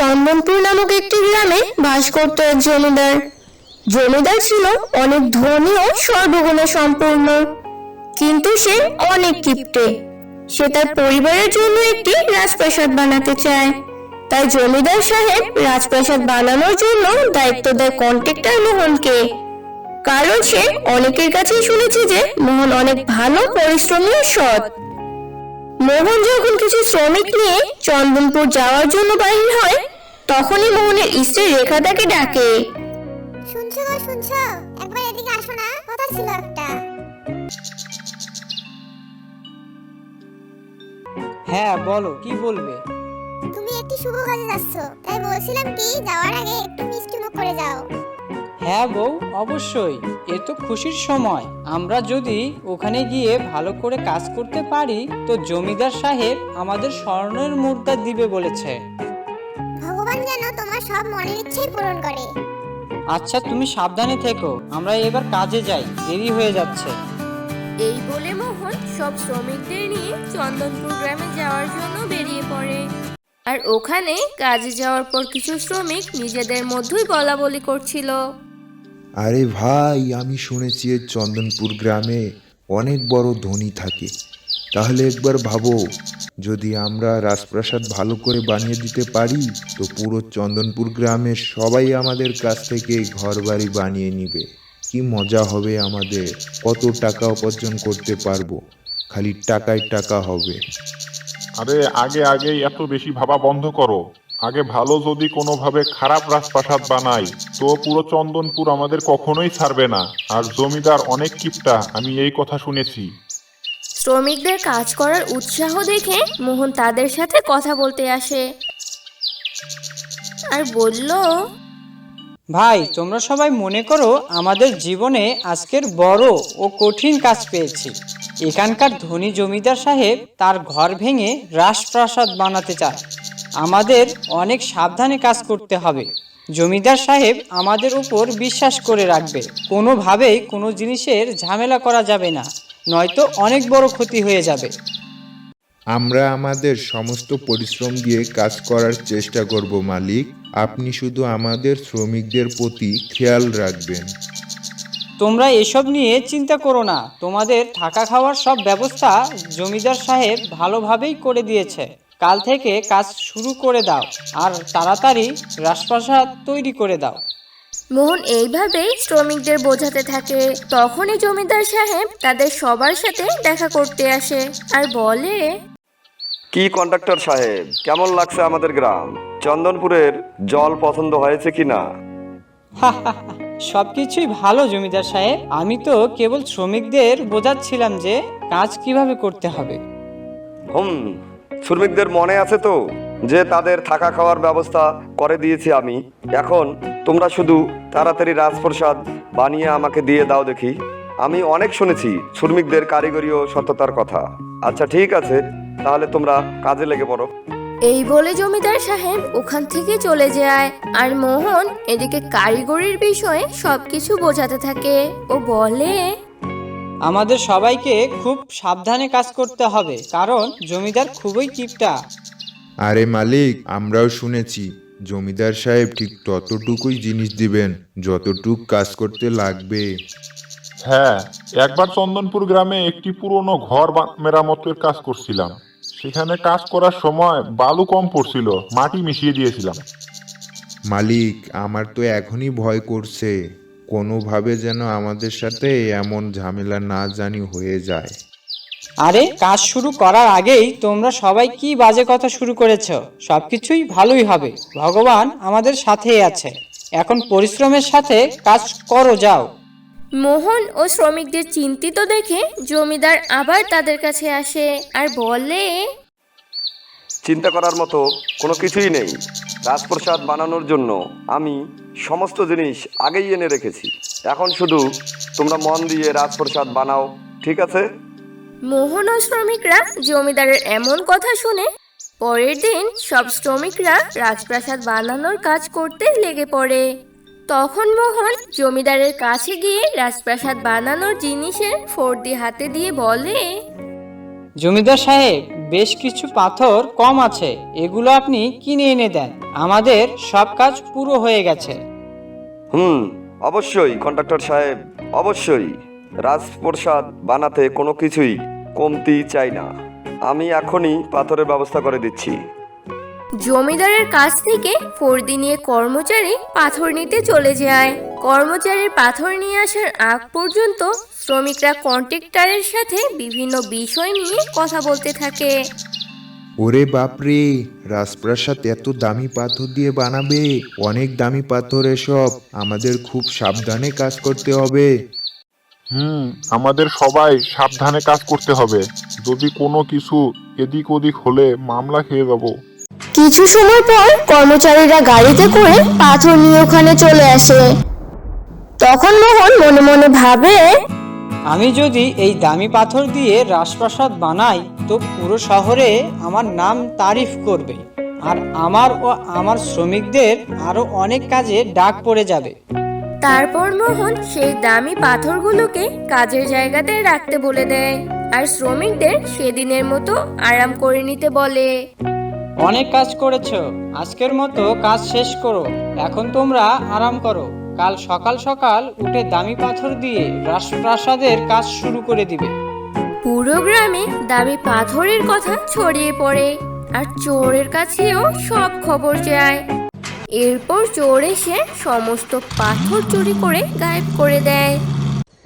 চন্দনপুর নামক একটি গ্রামে বাস করত এক জমিদার। জমিদার ছিল অনেক ধনী ও সর্বগুণে সম্পূর্ণ। কিন্তু সে অনেক কিপ্টে সে তার পরিবারের জন্য একটি রাজপ্রাসাদ বানাতে চায়। তাই জমিদার সাহেব রাজপ্রাসাদ বানানোর জন্য দায়িত্ব দেয় কন্ট্রাক্টর মোহনকে। কারণ সে অনেকের কাছেই শুনেছে যে মোহন অনেক ভালো, পরিশ্রমী ও সৎ। মোহন যখন কিছু শ্রমিক নিয়ে চন্দনপুর যাওয়ার জন্য বাহির হয় তখনই মোহনের স্ত্রী রেখা তাকে ডাকে। শুনছো গো শুনছো? একবার এদিকে আসো না কথা ছিল একটা। হ্যাঁ বলো কি বলবে? তুমি একটি শুভ কাজে যাচ্ছ তাই বলছিলাম কি যাওয়ার আগে একটু মিষ্টি মুখ করে যাও। হ্যাঁ বউ অবশ্যই। এ তো খুশির সময়। আমরা যদি ওখানে গিয়ে ভালো করে কাজ করতে পারি তো জমিদার সাহেব আমাদের স্বর্ণের মুদ্রা দিবে বলেছে। ভগবান যেন তোমার সব মনের ইচ্ছেই পূরণ করে। আচ্ছা তুমি সাবধানে থেকো। আমরা এবার কাজে যাই। দেরি হয়ে যাচ্ছে। এই বলে মোহন সব শ্রমিকদের নিয়ে চন্দনপুর গ্রামে যাওয়ার জন্য বেরিয়ে পড়ে। আর ওখানে কাজে যাওয়ার পর কিছু শ্রমিক নিজেদের মধ্যেই বলা বলি করছিল। আরে ভাই, আমি শুনেছি চন্দনপুর গ্রামে অনেক বড় ধনী থাকে। তাহলে একবার ভাবো, যদি আমরা রাজপ্রাসাদ ভালো করে বানিয়ে দিতে পারি, তো পুরো চন্দনপুর গ্রামের সবাই আমাদের কাছ থেকে ঘর বাড়ি বানিয়ে নিবে। কি মজা হবে আমাদের, কত টাকা উপার্জন করতে পারব, খালি টাকায় টাকা হবে। আরে আগে আগে এত বেশি ভাবা বন্ধ করো। আগে ভালো যদি কোনোভাবে খারাপ রাজপ্রাসাদ বানাই তো পুরো চন্দনপুর আমাদের কখনোই ছাড়বে না। আর জমিদার অনেক কিপটা আমি এই কথা শুনেছি। শ্রমিকদের কাজ করার উৎসাহ দেখে মোহন তাদের সাথে কথা বলতে আসে। আর বলল ভাই তোমরা সবাই মনে করো আমাদের জীবনে আজকের বড় ও কঠিন কাজ পেয়েছি। এখানকার ধনী জমিদার সাহেব তার ঘর ভেঙে রাজপ্রাসাদ বানাতে চায় আমাদের অনেক সাবধানে কাজ করতে হবে। জমিদার সাহেব আমাদের উপর বিশ্বাস করে রাখবে। কোনোভাবেই কোনো জিনিসের ঝামেলা করা যাবে না নয়তো অনেক বড় ক্ষতি হয়ে যাবে। আমরা আমাদের সমস্ত পরিশ্রম দিয়ে কাজ করার চেষ্টা করব মালিক। আপনি শুধু আমাদের শ্রমিকদের প্রতি খেয়াল রাখবেন। তোমরা এসব নিয়ে চিন্তা করো না। তোমাদের থাকা খাওয়ার সব ব্যবস্থা জমিদার সাহেব ভালোভাবেই করে দিয়েছে। কাল থেকে কাজ শুরু করে দাও আর তাড়াতাড়ি রাজপ্রাসাদ তৈরি করে দাও। মোহন এইভাবেই শ্রমিকদের বোঝাতে থাকে। তখনই জমিদার সাহেব তাদের সবার সাথে দেখা করতে আসে আর বলে কি কন্ডাক্টর সাহেব কেমন লাগছে আমাদের গ্রাম? চন্দনপুরের জল পছন্দ হয়েছে কি না সবকিছুই ভালো জমিদার সাহেব। আমি তো কেবল শ্রমিকদের বোঝাচ্ছিলাম যে কাজ কীভাবে করতে হবে। হুম শ্রমিকদের মনে আছে তো? যে তাদের থাকা খাওয়ার ব্যবস্থা করে দিয়েছি আমি। এখন তোমরা শুধু তাড়াতাড়ি রাজপ্রসাদ বানিয়ে আমাকে দিয়ে দাও দেখি। আমি অনেক শুনেছি শ্রমিকদের কারিগরি ও সততার কথা। আচ্ছা ঠিক আছে, তাহলে তোমরা কাজে লেগে পড়ো। এই বলে জমিদার সাহেব ওখান থেকে চলে যায়। আর মোহন এদিকে কারিগরির বিষয়ে সবকিছু বোঝাতে থাকে। ও বলে আমাদের সবাইকে খুব সাবধানে কাজ করতে হবে কারণ জমিদার খুবই কিপটা। আরে মালিক আমরাও শুনেছি জমিদার সাহেব ঠিক ততটুকুই জিনিস দিবেন যতটুক কাজ করতে লাগবে। হ্যাঁ একবার চন্দনপুর গ্রামে একটি পুরনো ঘর বা- মেরামতের কাজ করছিলাম। সেখানে কাজ করার সময় বালু কম পড়ছিল মাটি মিশিয়ে দিয়েছিলাম। মালিক আমার তো এখনই ভয় করছে। কোনোভাবে যেন আমাদের সাথে এমন ঝামেলা না জানি হয়ে যায়। আরে কাজ শুরু করার আগেই তোমরা সবাই কি বাজে কথা শুরু করেছ? সবকিছুই ভালোই হবে। ভগবান আমাদের সাথেই আছে। এখন পরিশ্রমের সাথে কাজ করো যাও। মোহন ও শ্রমিকদের চিন্তিত দেখে জমিদার আবার তাদের কাছে আসে আর বলে চিন্তা করার মতো কোনো কিছুই নেই। রাজপ্রসাদ বানানোর জন্য আমি সমস্ত জিনিস আগেই এনে রেখেছি। এখন শুধু তোমরা মন দিয়ে রাজপ্রসাদ বানাও ঠিক আছে? মোহন ও শ্রমিকরা জমিদারের এমন কথা শুনে পরের দিন সব শ্রমিকরা রাজপ্রাসাদ বানানোর কাজ করতে লেগে পড়ে। তখন মোহন জমিদারের কাছে গিয়ে রাজপ্রাসাদ বানানোর জিনিসের ফর্দি হাতে দিয়ে বলে জমিদার সাহেব বেশ কিছু পাথর কম আছে এগুলো আপনি কিনে এনে দেন। আমাদের সব কাজ পুরো হয়ে গেছে। হুম অবশ্যই কন্ট্রাক্টর সাহেব অবশ্যই। রাজপ্রসাদ বানাতে কোনো কিছুই কমতি চাই না। আমি এখনই পাথরের ব্যবস্থা করে দিচ্ছি। জমিদারের কাছ থেকে ফর্দি নিয়ে কর্মচারী পাথর নিতে চলে যায়। কর্মচারীর পাথর নিয়ে আসার আগ পর্যন্ত শ্রমিকরা কন্ট্রাক্টরের সাথে বিভিন্ন বিষয় নিয়ে কথা বলতে থাকে। ওরে বাপরে রাজপ্রাসাদ এত দামি পাথর দিয়ে বানাবে? অনেক দামি পাথর এসব। আমাদের খুব সাবধানে কাজ করতে হবে। হুম আমাদের সবাই সাবধানে কাজ করতে হবে। যদি কোনো কিছু এদিক ওদিক হলে মামলা খেয়ে যাব। কিছু সময় পর কর্মচারীরা গাড়িতে করে পাথর নিয়ে ওখানে চলে আসে। তখন মোহন মনে মনে ভাবে আমি যদি এই দামি পাথর দিয়ে রাজপ্রাসাদ বানাই তো পুরো শহরে আমার নাম তারিফ করবে আর আমার ও আমার শ্রমিকদের আরও অনেক কাজে ডাক পড়ে যাবে। তারপর মোহন সেই দামি পাথরগুলোকে কাজের জায়গাতে রাখতে বলে দেয় আর শ্রমিকদের সেদিনের মতো আরাম করে নিতে বলে। অনেক কাজ করেছ আজকের মতো কাজ শেষ করো এখন তোমরা আরাম করো। কাল সকাল সকাল উঠে দামি পাথর দিয়ে রাজপ্রাসাদের কাজ শুরু করে দিবে। পুরো গ্রামে দামি পাথরের কথা ছড়িয়ে পড়ে আর চোরের কাছেও সব খবর যায়। এরপর চোর এসে সমস্ত পাথর চুরি করে গায়েব করে দেয়।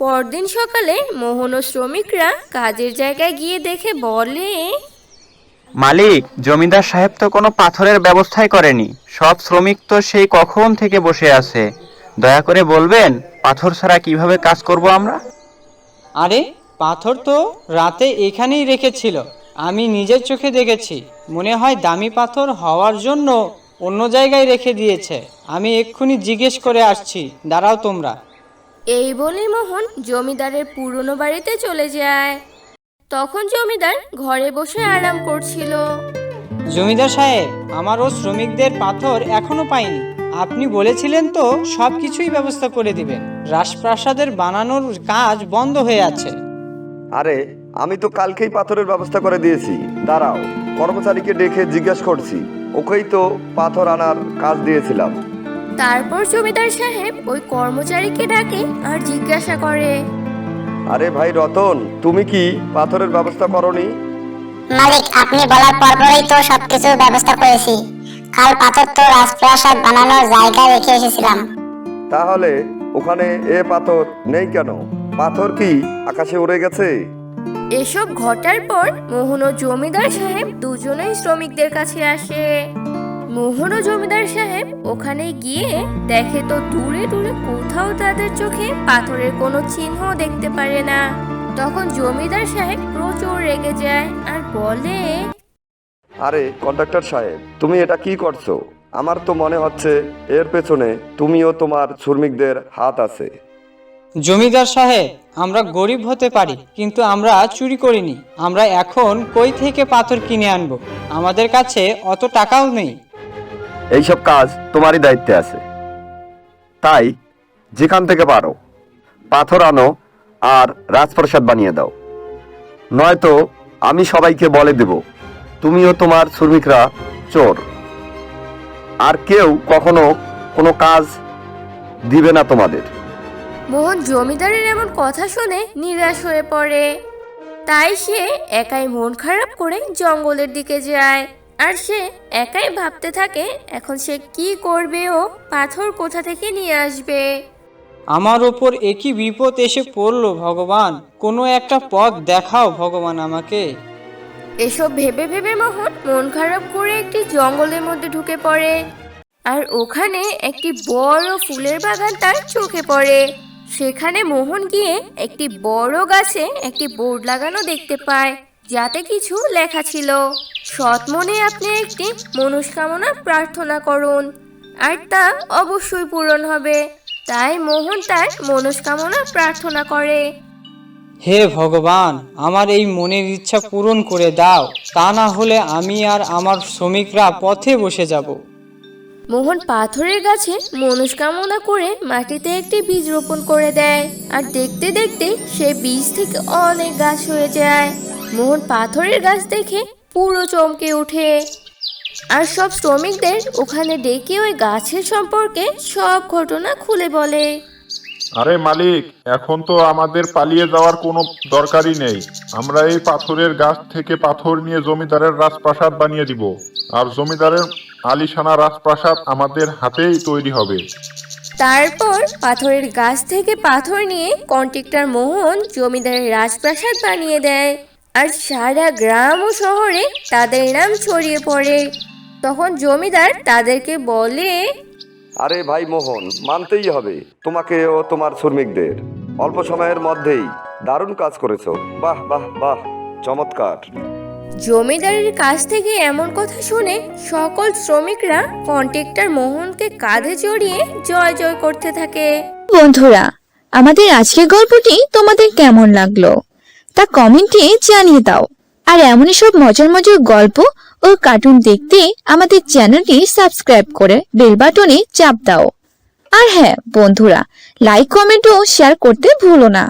পরদিন সকালে মোহন ও শ্রমিকরা কাজের জায়গায় গিয়ে দেখে বলে মালিক জমিদার সাহেব তো কোনো পাথরের ব্যবস্থাই করেনি। সব শ্রমিক তো সেই কখন থেকে বসে আছে। দয়া করে বলবেন পাথর ছাড়া কীভাবে কাজ করব আমরা? আরে পাথর তো রাতে এখানেই রেখেছিল। আমি নিজের চোখে দেখেছি। মনে হয় দামি পাথর হওয়ার জন্য অন্য জায়গায় রেখে দিয়েছে। আমি এক্ষুনি জিজ্ঞেস করে আসছি। দাঁড়াও তোমরা। এই বলে মোহন জমিদারের পুরনো বাড়িতে চলে যায়। তখন জমিদার ঘরে বসে আরাম করছিল। জমিদার সাহেব আমারও শ্রমিকদের পাথর এখনও পাইনি। আপনি বলেছিলেন তো সব কিছুই ব্যবস্থা করে দিবেন। রাজপ্রাসাদের বানানোর কাজ বন্ধ হয়ে আছে। আরে আমি তো কালকেই পাথরের ব্যবস্থা করে দিয়েছি। দাঁড়াও কর্মচারীকে ডেকে জিজ্ঞাসা করছি। ওকেই তো পাথর আনার কাজ দিয়েছিলাম। তারপর জমিদার সাহেব ওই কর্মচারীকে ডাকে আর জিজ্ঞাসা করে। আরে ভাই রতন তুমি কি পাথরের ব্যবস্থা করনি? মালিক আপনি বলার পরপরই তো সবকিছু ব্যবস্থা করেছি। কাল পাথর তো রাজপ্রাসাদ বানানোর জায়গায় রেখে এসেছিলাম। তাহলে ওখানে এ পাথর নেই কেন? পাথর কি আকাশে উড়ে গেছে? এসব ঘটার পর মোহন ও জমিদার সাহেব দুজনেই শ্রমিকদের কাছে আসে। মোহন ও জমিদার সাহেব ওখানে গিয়ে দেখে তো দূরে দূরে কোথাও তাদের চোখে পাথরের কোনো চিহ্ন দেখতে পারে না। তখন জমিদার সাহেব প্রচুর রেগে যায় আর বলে আরে কন্ডাক্টর সাহেব তুমি এটা কি করছ? আমার তো মনে হচ্ছে এর পেছনে তুমিও তোমার শ্রমিকদের হাত আছে। জমিদার সাহেব আমরা গরিব হতে পারি কিন্তু আমরা চুরি করিনি। আমরা এখন কই থেকে পাথর কিনে আনব? আমাদের কাছে অত টাকাও নেই। এইসব কাজ তোমারই দায়িত্বে আছে। তাই যেখান থেকে পারো পাথর আনো আর রাজপ্রসাদ বানিয়ে দাও। নয়তো আমি সবাইকে বলে দেব তুমিও তোমার শ্রমিকরা চোর। আর কেউ কখনো কোনো কাজ দিবে না তোমাদের। মোহন জমিদারের এমন কথা শুনে নিরাশ হয়ে পড়ে। তাই সে একাই মন খারাপ করে জঙ্গলের দিকে যায়। আর সে একাই ভাবতে থাকে এখন সে কি করবে ও পাথর কোথা থেকে নিয়ে আসবে? আমার ওপর একই বিপদ এসে পড়ল ভগবান। কোনো একটা পথ দেখাও ভগবান আমাকে। এসব ভেবে ভেবে মোহন মন খারাপ করে একটি জঙ্গলের মধ্যে ঢুকে পড়ে। আর ওখানে একটি বড় ফুলের বাগান তার চোখে পড়ে। সেখানে মোহন গিয়ে একটি বড় গাছে একটি বোর্ড লাগানো দেখতে পায়, যাতে কিছু লেখা ছিল। সৎ মনে আপনি একটি মনস্কামনা প্রার্থনা করুন, আর তা অবশ্যই পূরণ হবে। তাই মোহন তার মনস্কামনা প্রার্থনা করে। হে ভগবান, আমার এই মনের ইচ্ছা পূরণ করে দাও, তা না হলে আমি আর আমার শ্রমিকরা পথে বসে যাব। মোহন পাথরের গাছে মনস্কামনা করে মাটিতে একটি বীজ রোপণ করে দেয়, আর দেখতে দেখতে সে বীজ থেকে অনেক গাছ হয়ে যায়। মোহন পাথরের গাছ দেখে পুরো চমকে ওঠে। আর সব শ্রমিকদের ওখানে ডেকে ওই গাছের সম্পর্কে সব ঘটনা খুলে বলে। আরে মালিক, এখন তো আমাদের পালিয়ে যাওয়ার কোনো দরকারই নেই। আমরা এই পাথরের গাছ থেকে পাথর নিয়ে জমিদারের রাজপ্রাসাদ বানিয়ে দিব। আর জমিদারের আলিশানা রাজপ্রাসাদ আমাদের হাতেই তৈরি হবে। তারপর পাথরের গাছ থেকে পাথর নিয়ে কন্ট্রাক্টর মোহন জমিদারের রাজপ্রাসাদ বানিয়ে দেয়। আর সারা গ্রাম ও শহরে তাদের নাম ছড়িয়ে পড়ে। তখন জমিদার তাদেরকে বলে আরে ভাই মোহন মানতেই হবে। তোমাকে ও তোমার শ্রমিকদের। অল্প সময়ের মধ্যেই দারুণ কাজ করেছ। বাহ বাহ বাহ চমৎকার। জমিদারের কাছ থেকে এমন কথা শুনে সকল শ্রমিকরা কন্ট্রাক্টর মোহনকে কাঁধে জড়িয়ে জয় জয় করতে থাকে। বন্ধুরা আমাদের আজকের গল্পটি তোমাদের কেমন লাগল? তা কমেন্টে জানিয়ে দাও। আর এমনই সব মজার মজার গল্প ও কার্টুন দেখতে আমাদের চ্যানেলটি সাবস্ক্রাইব করে বেল বাটনে চাপ দাও। আর হ্যাঁ বন্ধুরা লাইক কমেন্ট ও শেয়ার করতে ভুলো না।